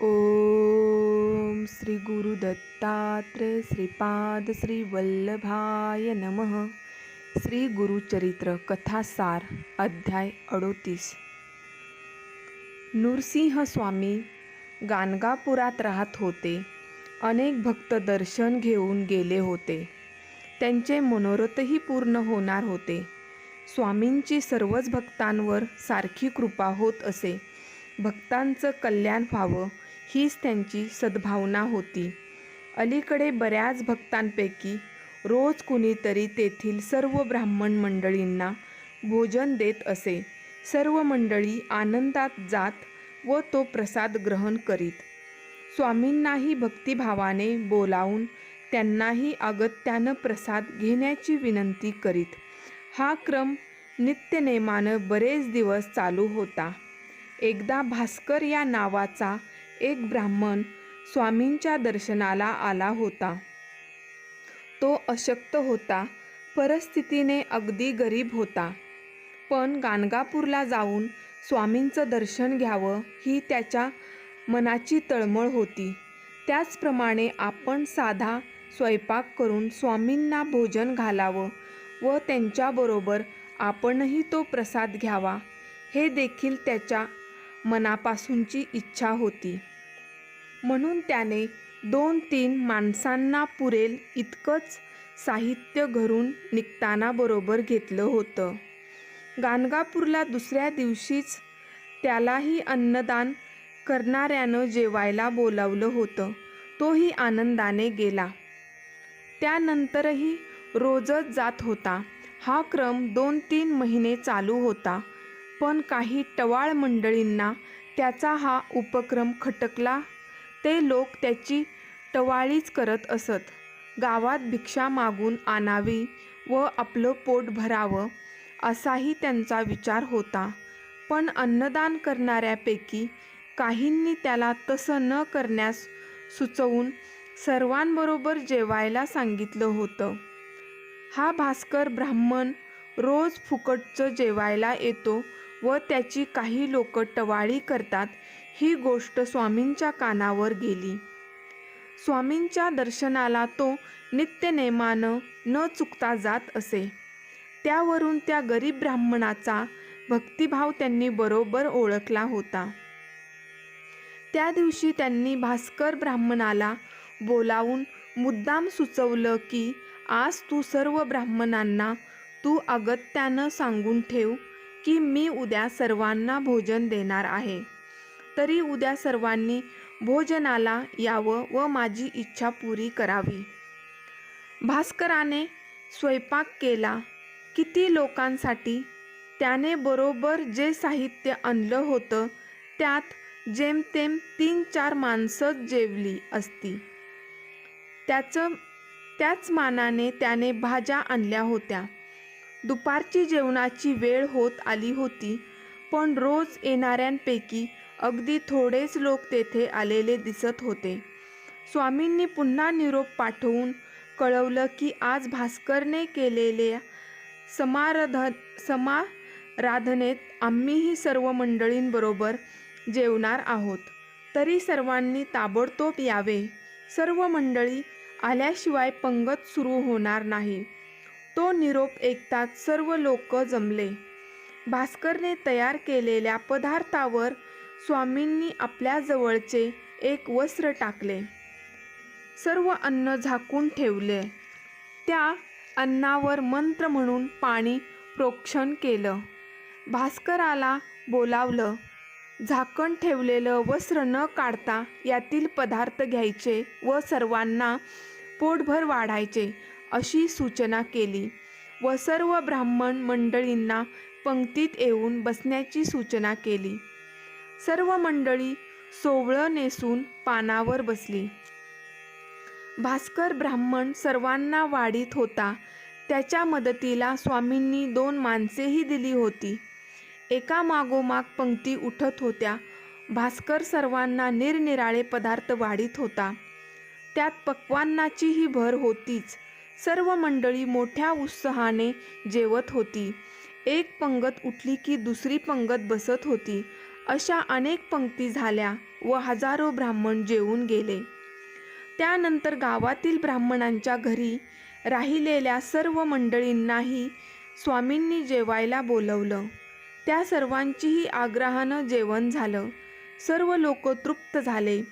ओम श्री गुरुदत्तात्रय श्रीपाद श्री वल्लभाय नमः. श्री गुरुचरित्र कथासार अध्याय अडोतीस. नृसिंह स्वामी गाणगापुरात राहत होते. अनेक भक्त दर्शन घेऊन गेले होते. त्यांचे मनोरथही पूर्ण होणार होते. स्वामींची सर्वच भक्तांवर सारखी कृपा होत असे. भक्तांचं कल्याण व्हावं हीच त्यांची सद्भावना होती. अलीकडे बऱ्याच भक्तांपैकी रोज कुणीतरी तेथील सर्व ब्राह्मण मंडळींना भोजन देत असे. सर्व मंडळी आनंदात जात व तो प्रसाद ग्रहण करीत. स्वामींनाही भक्तिभावाने बोलावून त्यांनाही अगत्यानं प्रसाद घेण्याची विनंती करीत. हा क्रम नित्यनेमानं बरेच दिवस चालू होता. एकदा भास्कर या नावाचा एक ब्राह्मण स्वामींच्या दर्शनाला आला होता. तो अशक्त होता परिस्थितीने अगदी गरीब होता. पण गाणगापूरला जाऊन स्वामींचं दर्शन घ्यावं ही त्याच्या मनाची तळमळ होती. त्याचप्रमाणे आपण साधा स्वयंपाक करून स्वामींना भोजन घालावं व त्यांच्याबरोबर आपणही तो प्रसाद घ्यावा हे देखील त्याच्या मनापासूनची इच्छा होती. म्हणून त्याने दोन तीन माणसांना पुरेल इतकंच साहित्य घरून निघताना बरोबर घेतलं होतं. गाणगापूरला दुसऱ्या दिवशीच त्यालाही अन्नदान करणाऱ्यानं जेवायला बोलावलं होतं. तोही आनंदाने गेला. त्यानंतरही रोजच जात होता. हा क्रम दोन तीन महिने चालू होता. पण काही टवाळ मंडळींना त्याचा हा उपक्रम खटकला. ते लोक त्याची टवाळीच करत असत. गावात भिक्षा मागून आणावी व आपलं पोट भरावं असाही त्यांचा विचार होता. पण अन्नदान करणाऱ्यापैकी काहींनी त्याला तसं न करण्यास सुचवून सर्वांबरोबर जेवायला सांगितलं होतं. हा भास्कर ब्राह्मण रोज फुकटचं जेवायला येतो व त्याची काही लोक टवाळी करतात ही गोष्ट स्वामींच्या कानावर गेली. स्वामींच्या दर्शनाला तो नित्यनेमानं न चुकता जात असे. त्यावरून त्या गरीब ब्राह्मणाचा भक्तिभाव त्यांनी बरोबर ओळखला होता. त्या दिवशी त्यांनी भास्कर ब्राह्मणाला बोलावून मुद्दाम सुचवलं की आज तू सर्व ब्राह्मणांना तू अगत्यानं सांगून ठेव की मी उद्या सर्वांना भोजन देणार आहे. तरी उद्या सर्वांनी भोजनाला यावं व माझी इच्छा पुरी करावी. भास्कराने स्वयंपाक केला. किती लोकांसाठी? त्याने बरोबर जे साहित्य आणलं होतं त्यात जेमतेम तीन चार माणसं जेवली असती. त्याचं त्याच मानाने त्याने भाज्या आणल्या होत्या. दुपारची जेवणाची वेळ होत आली होती पण रोज येणाऱ्यांपैकी अगदी थोडेच लोक तेथे आलेले दिसत होते. स्वामींनी पुन्हा निरोप पाठवून कळवलं की आज भास्करने केलेल्या समारध समाराधनेत आम्हीही सर्व मंडळींबरोबर जेवणार आहोत. तरी सर्वांनी ताबडतोब यावे. सर्व मंडळी आल्याशिवाय पंगत सुरू होणार नाही. तो निरोप ऐकताच सर्व लोक जमले. भास्करने तयार केलेल्या पदार्थावर स्वामींनी आपल्या जवळचे एक वस्त्र टाकले. सर्व अन्न झाकून ठेवले. त्या अन्नावर मंत्र म्हणून पाणी प्रोक्षण केलं. भास्कराला बोलावलं झाकण ठेवलेलं वस्त्र न काढता यातील पदार्थ घ्यायचे व सर्वांना पोटभर वाढायचे. अशी सूचना केली. व सर्व ब्राह्मण मंडळींना पंक्तीत येऊन बसण्याची सूचना केली. सर्व मंडळी सोवळं नेसून पानावर बसली. भास्कर ब्राह्मण सर्वांना वाढीत होता. त्याच्या मदतीला स्वामींनी दोन माणसेही दिली होती. एका मागोमाग पंक्ती उठत होत्या. भास्कर सर्वांना निरनिराळे पदार्थ वाढीत होता. त्यात पक्वान्नाचीही भर होतीच. सर्व मंडळी मोठ्या उत्साहाने जेवत होती. एक पंगत उठली की दुसरी पंगत बसत होती. अशा अनेक पंक्ती झाल्या व हजारो ब्राह्मण जेवून गेले. त्यानंतर गावातील ब्राह्मणांच्या घरी राहिलेल्या सर्व मंडळींनाही स्वामींनी जेवायला बोलवलं. त्या सर्वांचीही आग्रहानं जेवण झालं. सर्व लोक तृप्त झाले.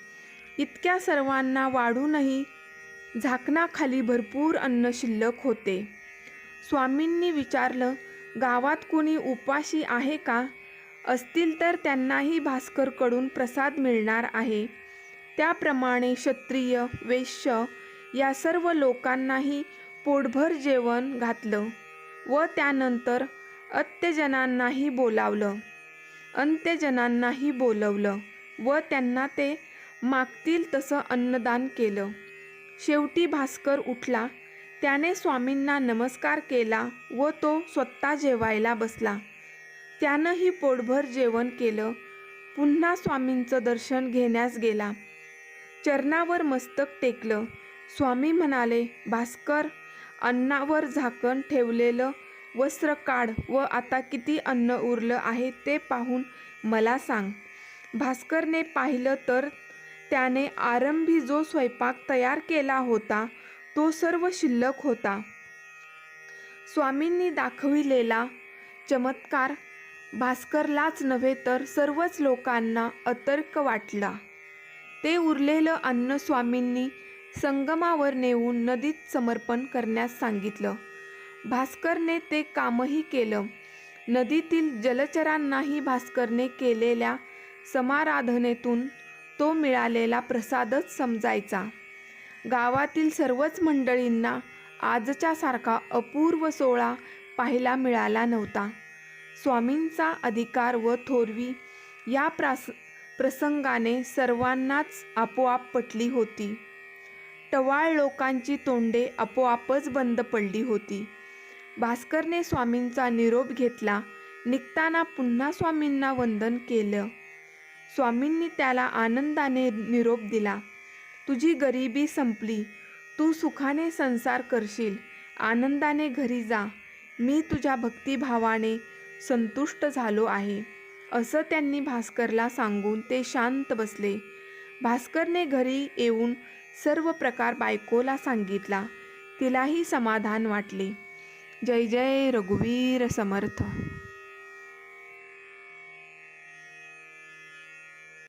इतक्या सर्वांना वाढूनही झाकणाखाली भरपूर अन्न शिल्लक होते. स्वामींनी विचारलं गावात कोणी उपाशी आहे का? असतील तर त्यांनाही भास्करकडून प्रसाद मिळणार आहे. त्याप्रमाणे क्षत्रिय वेश्य या सर्व लोकांनाही पोटभर जेवण घातलं व त्यानंतर अत्यजनांनाही बोलावलं. अंत्यजनांनाही बोलवलं व त्यांना ते मागतील तसं अन्नदान केलं. शेवटी भास्कर उठला. त्याने स्वामींना नमस्कार केला व तो स्वतः जेवायला बसला. त्यानंही पोटभर जेवण केलं. पुन्हा स्वामींचं दर्शन घेण्यास गेला. चरणावर मस्तक टेकलं. स्वामी म्हणाले भास्कर अन्नावर झाकण ठेवलेलं वस्त्र काढ व आता किती अन्न उरलं आहे ते पाहून मला सांग. भास्करने पाहिलं तर त्याने आरंभी जो स्वयंपाक तयार केला होता तो सर्व शिल्लक होता. स्वामींनी दाखविलेला चमत्कार भास्करलाच नव्हे तर सर्वच लोकांना अतर्क वाटला. ते उरलेलं अन्न स्वामींनी संगमावर नेऊन नदीत समर्पण करण्यास सांगितलं. भास्करने ते कामही केलं. नदीतील जलचरांनाही भास्करने केलेल्या समाराधनेतून तो मिळालेला प्रसादच समजायचा. गावातील सर्वच मंडळींना आजच्या सारखा अपूर्व सोहळा पाहायला मिळाला नव्हता. स्वामींचा अधिकार व थोरवी या प्रास प्रसंगाने सर्वांनाच आपोआप पटली होती. टवाळ लोकांची तोंडे आपोआपच बंद पडली होती. भास्करने स्वामींचा निरोप घेतला. निघताना पुन्हा स्वामींना वंदन केलं. स्वामींनी त्याला आनंदाने निरोप दिला. तुझी गरिबी संपली. तू सुखाने संसार करशील. आनंदाने घरी जा. मी तुझ्या भक्तिभावाने संतुष्ट झालो आहे. असं त्यांनी भास्करला सांगून ते शांत बसले. भास्करने घरी येऊन सर्व प्रकार बायकोला सांगितला. तिलाही समाधान वाटले. जय जय रघुवीर समर्थ.